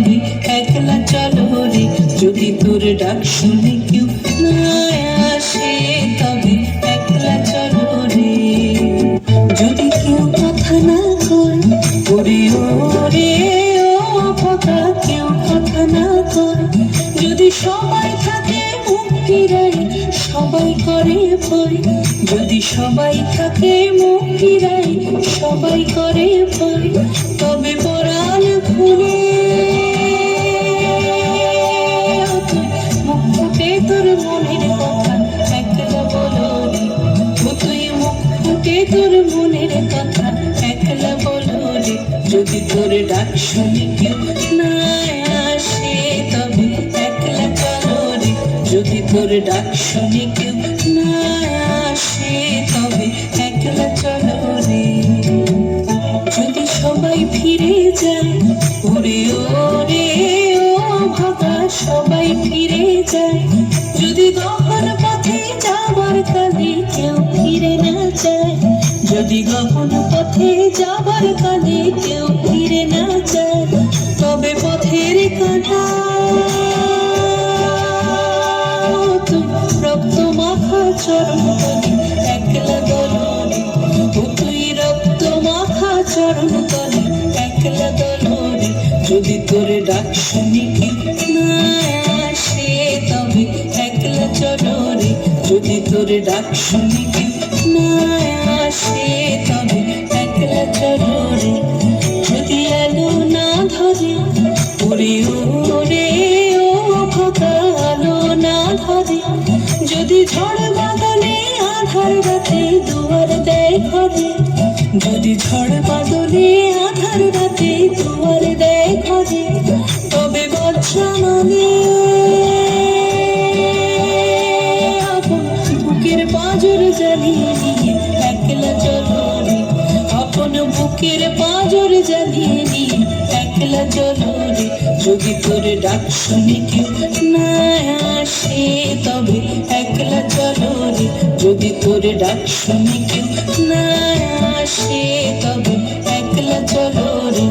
তবে একলা চলো রে। যদি তোর ডাক শুনে কেউ না আসে, তবে একলা চলো রে। যদি কেউ কথা না কয়, ওরে কেউ কথা না যদি সবাই থাকে মুক্তিরাই সবাই করে ভয়। যদি সবাই থাকে মুক্তিরাই সবাই করে ভয়। তোর মনের কথা একলা বলো রে। যদি তোর ডাক শুনে কেউ না আসে, তবে একলা চলো রে। যদি তোর ডাক শুনে কেউ না আসে, তবে একলা চলো রে। যদি সবাই ফিরে যায় ওরে ওরে, ও ভাগা, সবাই ফিরে যায়। যদি গহন পথে যাবার কালে কেউ ফিরে না যায় যদি গহন পথে যাবার কালে কেউ ফিরে না যায়, তবে পথের কাটা। রক্ত মাখা চরণ একলা দলনে। তুই রক্ত চরণ তলে, একলা দলনে। যদি তোর ডাক শুনি না আসে, তবে একলা রে যদি তোর ডাক শুনি না আসে তবে একলা চলো যদি আলো না ধরে ওরে ওরে ও আলো না ধরে। যদি ঝড় বাদলে আধার রাতে দুয়ার দেয় ঘরে, যদি ঝড় বাদলে বুকের পাঁজর জ্বালিয়ে নিয়ে একলা চলো রে। যদি তোর ডাক শুনে কেউ না আসে, তবে একলা চলো রে। যদি তোর ডাক শুনে কেউ না আসে, তবে একলা চলো রে।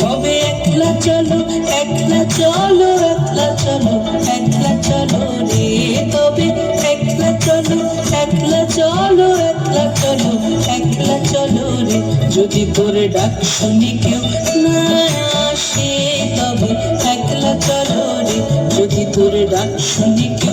তবে একলা চলো একলা চলো একলা চলো একলা চলো রে। তবে একলা চলো একলা চলো। যদি তোর ডাক শুনি কেউ না আসে, তবে একলা চলো রে। যদি তোর ডাক শুনি কেউ